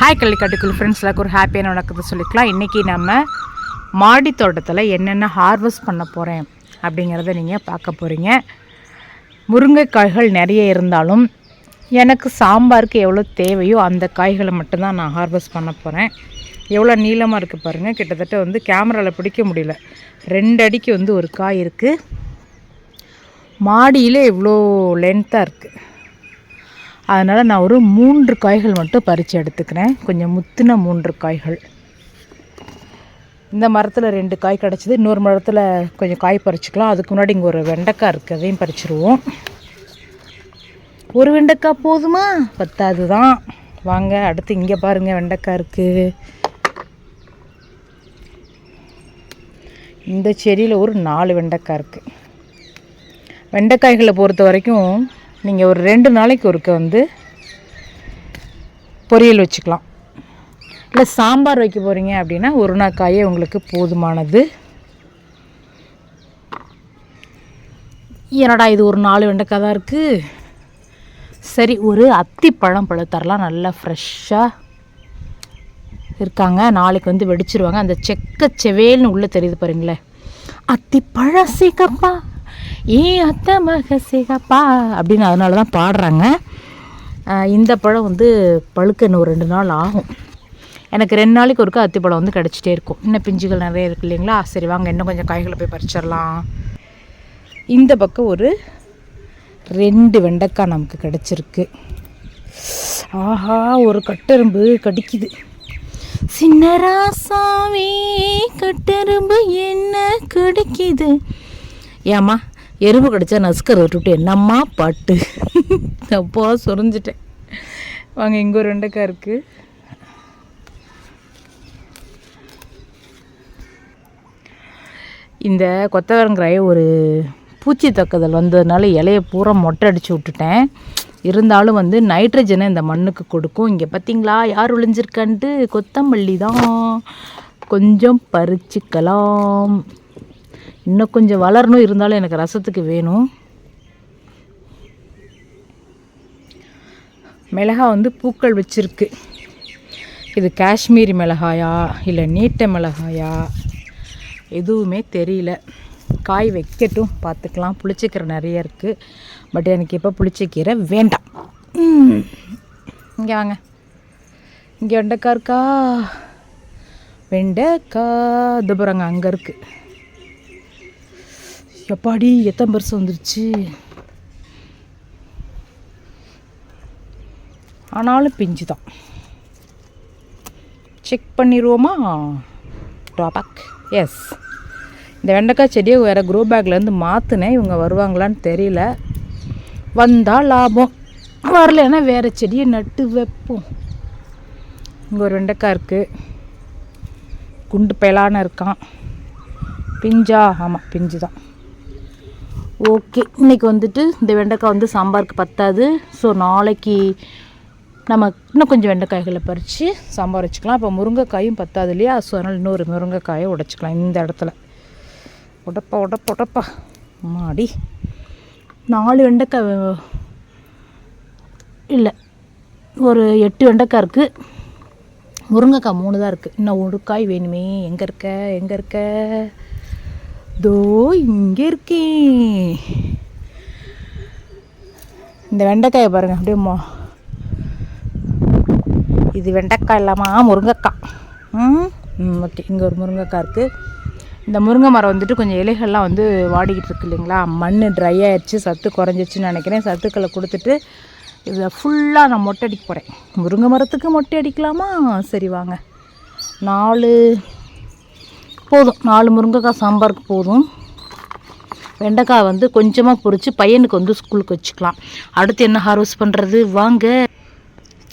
Hi கள்ளிக்காட்டுக்குள் friends எல்லாருக்கும் ஒரு ஹாப்பியான வணக்கத்தை சொல்லிக்கலாம். இன்றைக்கி நம்ம மாடி தோட்டத்தில் என்னென்ன ஹார்வெஸ்ட் பண்ண போகிறேன் அப்படிங்கிறத நீங்கள் பார்க்க போகிறீங்க முருங்கைக்காய்கள் நிறைய இருந்தாலும் எனக்கு சாம்பாருக்கு எவ்வளோ தேவையோ அந்த காய்களை மட்டும்தான் நான் ஹார்வெஸ்ட் பண்ண போகிறேன் எவ்வளோ நீளமாக இருக்குது பாருங்கள் கிட்டத்தட்ட வந்து கேமராவில் பிடிக்க முடியல. ரெண்டு அடிக்கு வந்து ஒரு காய் இருக்குது மாடியில் இவ்வளோ லென்த்தாக இருக்குது அதனால் நான் ஒரு மூன்று காய்கள் மட்டும் பறித்து எடுத்துக்கிறேன். கொஞ்சம் முத்தின மூன்று காய்கள். இந்த மரத்தில் ரெண்டு காய் கிடச்சிது. இன்னொரு மரத்தில் கொஞ்சம் காய் பறிச்சுக்கலாம். அதுக்கு முன்னாடி இங்கே ஒரு வெண்டைக்காய் இருக்குது அதையும் பறிச்சிருவோம். ஒரு வெண்டைக்காய் போதுமா? பத்தாது தான் வாங்க அடுத்து இங்கே பாருங்கள் வெண்டைக்காய் இருக்குது இந்த செடியில் ஒரு நாலு வெண்டைக்காய் இருக்குது வெண்டைக்காய்களை பொறுத்த வரைக்கும் நீங்கள் ஒரு ரெண்டு நாளைக்கு ஒருக்க வந்து பொரியல் வச்சுக்கலாம். இல்லை சாம்பார் வைக்க போகிறீங்க அப்படின்னா ஒரு நாள் காயே உங்களுக்கு போதுமானது. என்னடா இது ஒரு நாலு வெண்டைக்காய் தான் இருக்குது சரி ஒரு அத்தி பழம் பழுத்தரலாம் நல்லா ஃப்ரெஷ்ஷாக இருக்காங்க. நாளைக்கு வந்து வெடிச்சிருவாங்க. அந்த செக்க செவேல்னு உள்ளே தெரியுது பாருங்களேன். பழம் சேக்கப்பா ஏ அத்தை மக சிகப்பா அப்படின்னு அதனால தான் பாடுறாங்க இந்த பழம் வந்து பழுக்க இன்னும் ஒரு ரெண்டு நாள் ஆகும். எனக்கு ரெண்டு நாளைக்கு ஒருக்கா அத்திப்பழம் வந்து கிடச்சிட்டே இருக்கும். இன்னும் பிஞ்சுகள் நிறைய இருக்கு இல்லைங்களா? சரி வாங்க இன்னும் கொஞ்சம் காய்களை போய் பறிச்சிடலாம். இந்த பக்கம் ஒரு ரெண்டு வெண்டைக்காய் நமக்கு கிடச்சிருக்கு. ஆஹா ஒரு கட்டெரும்பு கடிக்குது. சின்ன ராசாவே கட்டெரும்பு என்ன கிடைக்குது? ஏம்மா எறும்பு கடிச்சா நசுக்கரை விட்டுவிட்டு என்னம்மா பாட்டு? அப்போ சொரிஞ்சிட்டேன். வாங்க இங்கே ஒரு வெண்டைக்காய் இருக்குது இந்த கொத்தவரங்காயை ஒரு பூச்சி தக்குதல் வந்ததுனால இலையை பூரா மொட்டை அடித்து விட்டுட்டேன். இருந்தாலும் வந்து நைட்ரஜனை இந்த மண்ணுக்கு கொடுக்கும். இங்கே பார்த்தீங்களா யார் ஒளிஞ்சிருக்கான்ட்டு? கொத்தமல்லி தான். கொஞ்சம் பறிச்சுக்கலாம். இன்னும் கொஞ்சம் வளரணும் இருந்தாலும் எனக்கு ரசத்துக்கு வேணும். மிளகா வந்து பூக்கள் வச்சிருக்கு. இது காஷ்மீரி மிளகாயா இல்லை நீட்ட மிளகாயா எதுவுமே தெரியல. காய் வைக்கட்டும் பார்த்துக்கலாம். புளிச்சக்கீரை நிறைய இருக்குது பட் எனக்கு இப்போ புளிச்சக்கீரை வேண்டாம். இங்கே வாங்க. இங்கே வெண்டைக்காய் இருக்கா? வெண்டைக்காய். துபுரங்க அங்கே இருக்குது எப்பாடி எத்தனை பெருசு வந்துருச்சு? ஆனாலும் பிஞ்சு தான் செக் பண்ணிடுவோமா டாபாக் எஸ் இந்த வெண்டைக்காய் செடியை வேறு க்ரோ பேக்லேருந்து மாற்றினேன் இவங்க வருவாங்களான்னு தெரியல. வந்தால் லாபம். வரலைன்னா வேறு செடியை நட்டு வைப்போம். இங்கே ஒரு வெண்டைக்காய் இருக்குது குண்டு பயலான இருக்கான். பிஞ்சா? ஆமாம் பிஞ்சு தான் ஓகே. இன்றைக்கி வந்துட்டு இந்த வெண்டைக்காய் வந்து சாம்பாருக்கு பத்தாது. ஸோ நாளைக்கு நம்ம இன்னும் கொஞ்சம் வெண்டைக்காய்களை பறித்து சாம்பார் வச்சுக்கலாம். இப்போ முருங்கைக்காயும் பத்தாது இல்லையா? ஸோ அதனால் இன்னொரு முருங்கைக்காயை உடைச்சிக்கலாம் இந்த இடத்துல. உடப்பா உடப்பா உடப்பா. மாடி. நாலு வெண்டைக்காய் இல்லை. ஒரு எட்டு வெண்டைக்காய் இருக்குது முருங்கைக்காய் மூணு தான் இருக்குது இன்னும் ஒரு காய் வேணுமே. எங்கே இருக்க? எங்கே இருக்க? தோ இங்கே இருக்கேன். இந்த வெண்டைக்காயை பாருங்கள் அப்படியே மொ இது வெண்டைக்காய் இல்லாமல் முருங்கைக்காய். ம் ம் ஓகே இங்கே ஒரு முருங்கைக்காய் இருக்குது இந்த முருங்கை மரம் வந்துட்டு கொஞ்சம் இலைகள்லாம் வந்து வாடிக்கிட்டு இருக்கு இல்லைங்களா? மண் ட்ரை ஆயிடுச்சு சத்து குறைஞ்சிச்சுன்னு நினைக்கிறேன். சத்துக்களை கொடுத்துட்டு இதில் ஃபுல்லாக நான் மொட்டை அடிக்க போகிறேன் முருங்கை மரத்துக்கு மொட்டை அடிக்கலாமா? சரி வாங்க. நாலு போதும். நாலு முருங்கைக்காய் சாம்பாருக்கு போதும். வெண்டைக்காய் வந்து கொஞ்சமாக பொறிச்சு பையனுக்கு வந்து ஸ்கூலுக்கு வச்சுக்கலாம். அடுத்து என்ன ஹார்வெஸ்ட் பண்ணுறது வாங்க.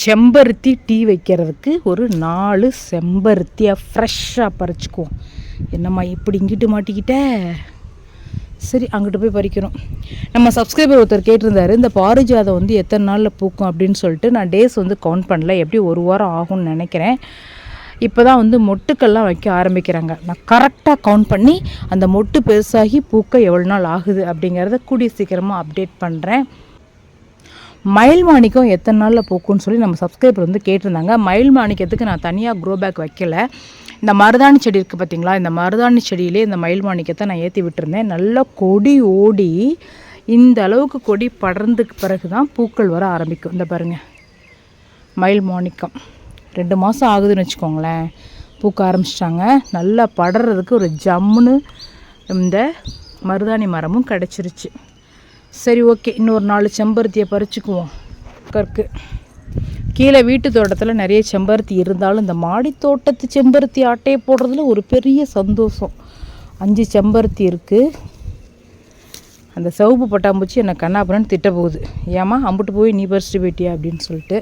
செம்பருத்தி டீ வைக்கிறதுக்கு ஒரு நாலு செம்பருத்தியாக ஃப்ரெஷ்ஷாக பறிச்சுக்குவோம் என்னம்மா இப்படி இங்கிட்டு மாட்டிக்கிட்ட? சரி அங்கிட்டு போய் பறிக்கணும். நம்ம சப்ஸ்கிரைபர் ஒருத்தர் கேட்டிருந்தாரு இந்த பாரிஜாதம் வந்து எத்தனை நாளில் பூக்கும் அப்படின்னு சொல்லிட்டு நான் டேஸ் வந்து கவுண்ட் பண்ணல. எப்படி ஒரு வாரம் ஆகும்னு நினைக்கிறேன். இப்போ தான் வந்து மொட்டுக்கள்லாம் வைக்க ஆரம்பிக்கிறாங்க. நான் கரெக்டாக கவுண்ட் பண்ணி அந்த மொட்டு பெருசாகி பூக்க எவ்வளோ நாள் ஆகுது அப்படிங்கிறத கூடிய சீக்கிரமாக அப்டேட் பண்ணுறேன் மயில் மாணிக்கம் எத்தனை நாளில் போக்கும்னு சொல்லி நம்ம சப்ஸ்கிரைபர் வந்து கேட்டிருந்தாங்க. மயில் மாணிக்கத்துக்கு நான் தனியாக க்ரோ பேக் வைக்கல. இந்த மருதாணி செடி இருக்குது பார்த்தீங்களா இந்த மருதாணி செடியிலே இந்த மயில் மாணிக்கத்தை நான் ஏற்றி விட்டுருந்தேன். நல்லா கொடி ஓடி இந்த அளவுக்கு கொடி படர்ந்துக்கு பிறகு தான் பூக்கள் வர ஆரம்பிக்கும். இந்த பாருங்கள் மயில் மாணிக்கம் ரெண்டு மாதம் ஆகுதுன்னு வச்சுக்கோங்களேன். பூக்க ஆரம்பிச்சிட்டாங்க. நல்லா படுறதுக்கு ஒரு ஜம்முன்னு இந்த மருதாணி மரமும் கிடச்சிருச்சு. சரி ஓகே. இன்னொரு நாலு செம்பருத்தியை பறிச்சுக்குவோம். கற்கு. கீழே வீட்டு தோட்டத்தில் நிறைய செம்பருத்தி இருந்தாலும் இந்த மாடி தோட்டத்து செம்பருத்தி ஆட்டையை போடுறதுல ஒரு பெரிய சந்தோஷம். அஞ்சு செம்பருத்தி இருக்குது அந்த சிவப்பு பட்டாம்பூச்சி என்னை கண்ணாப்புறன்னு திட்ட போகுது ஏமா அம்புட்டு போய் நீ பறிச்சுட்டு போயிட்டியா அப்படின்னு சொல்லிட்டு.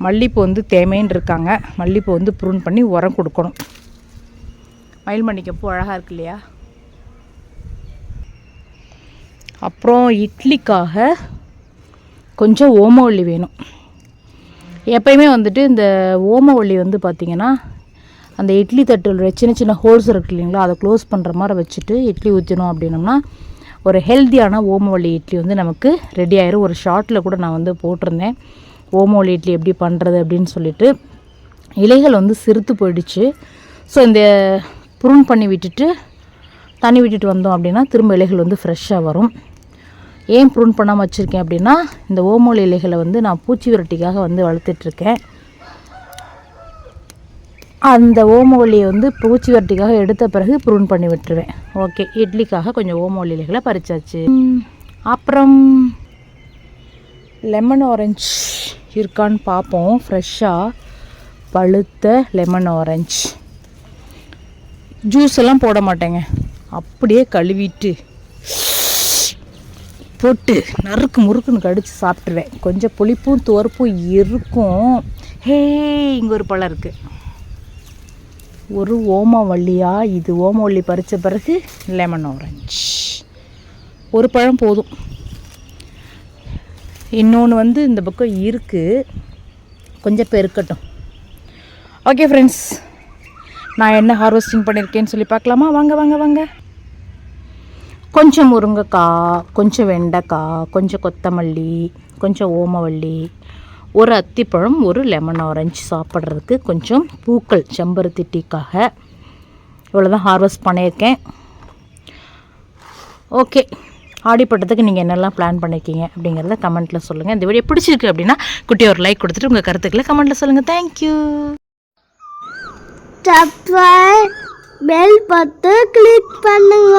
மல்லிப்பூ வந்து தேமேன்னு இருக்காங்க. மல்லிப்பூ வந்து ப்ரூன் பண்ணி உரம் கொடுக்கணும். மயில் பூ அழகாக இருக்கு இல்லையா? அப்புறம் இட்லிக்காக கொஞ்சம் ஓமவல்லி வேணும். எப்பயுமே வந்துட்டு இந்த ஓமவல்லி வந்து பார்த்திங்கன்னா அந்த இட்லி தட்டுல சின்ன சின்ன ஹோல்ஸ் இருக்கு இல்லைங்களா அதை க்ளோஸ் பண்ணுற மாதிரி வச்சுட்டு இட்லி ஊற்றினோம் அப்படின்னோம்னா ஒரு ஹெல்த்தியான ஓமவல்லி இட்லி வந்து நமக்கு ரெடி ஆயிரும். ஒரு ஷார்ட்டில் கூட நான் வந்து போட்டிருந்தேன். ஓமோல் இட்லி எப்படி பண்ணுறது அப்படின்னு சொல்லிட்டு இலைகள் வந்து சிறுத்து போயிடுச்சு. ஸோ இந்த புருண் பண்ணி விட்டுட்டு தண்ணி விட்டுட்டு வந்தோம் அப்படின்னா திரும்ப இலைகள் வந்து ஃப்ரெஷ்ஷாக வரும். ஏன் ப்ரூன் பண்ணாமல் வச்சுருக்கேன் அப்படின்னா இந்த ஓமோல் இலைகளை வந்து நான் பூச்சி விரட்டிக்காக வந்து வளர்த்துட்ருக்கேன். அந்த ஓமவல்லியை வந்து பூச்சி விரட்டிக்காக எடுத்த பிறகு ப்ரூன் பண்ணி விட்டுருவேன். ஓகே இட்லிக்காக கொஞ்சம் ஓமோல் இலைகளை பறிச்சாச்சு. அப்புறம் லெமன் ஆரஞ்சு இருக்கான்னு பார்ப்போம் ஃப்ரெஷ்ஷாக பழுத்த லெமன் ஆரஞ்சு ஜூஸ் எல்லாம் போட மாட்டேங்க. அப்படியே கழுவிட்டு போட்டு நறுக்கு முறுக்குன்னு கடிச்சு சாப்பிட்ருவேன் கொஞ்சம் புளிப்பும் துவர்ப்பும் இருக்கும். ஹே இங்கே ஒரு பழம் இருக்குது ஒரு ஓமவல்லியா இது ஓமவல்லி பறித்த பிறகு லெமன் ஆரஞ்சு ஒரு பழம் போதும். இன்னொன்று வந்து இந்த பக்கம் இருக்குது கொஞ்சம் பெருக்கட்டும் ஓகே ஃப்ரெண்ட்ஸ் நான் என்ன ஹார்வெஸ்டிங் பண்ணியிருக்கேன்னு சொல்லி பார்க்கலாமா? வாங்க வாங்க வாங்க. கொஞ்சம் முருங்கைக்காய் கொஞ்சம் வெண்டைக்காய் கொஞ்சம் கொத்தமல்லி கொஞ்சம் ஓமவல்லி ஒரு அத்திப்பழம் ஒரு லெமன் ஆரஞ்சு சாப்பிட்றதுக்கு கொஞ்சம் பூக்கள் செம்பருத்தி டீக்காக. இவ்வளோ தான் ஹார்வெஸ்ட் பண்ணியிருக்கேன். ஓகே ஆடிப்பட்டத்துக்கு நீங்கள் என்னெல்லாம் பிளான் பண்ணியிருக்கீங்க அப்படிங்கிறத கமெண்ட்டில் சொல்லுங்கள் இந்த வீடியோ பிடிச்சிருக்கு அப்படின்னா குட்டி ஒரு லைக் கொடுத்துட்டு உங்கள் கருத்துக்களை கமெண்ட்டில் சொல்லுங்கள் தேங்க்யூ சப்ஸ்கிரைப் பெல் பார்த்து கிளிக் பண்ணுங்க.